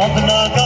Adnan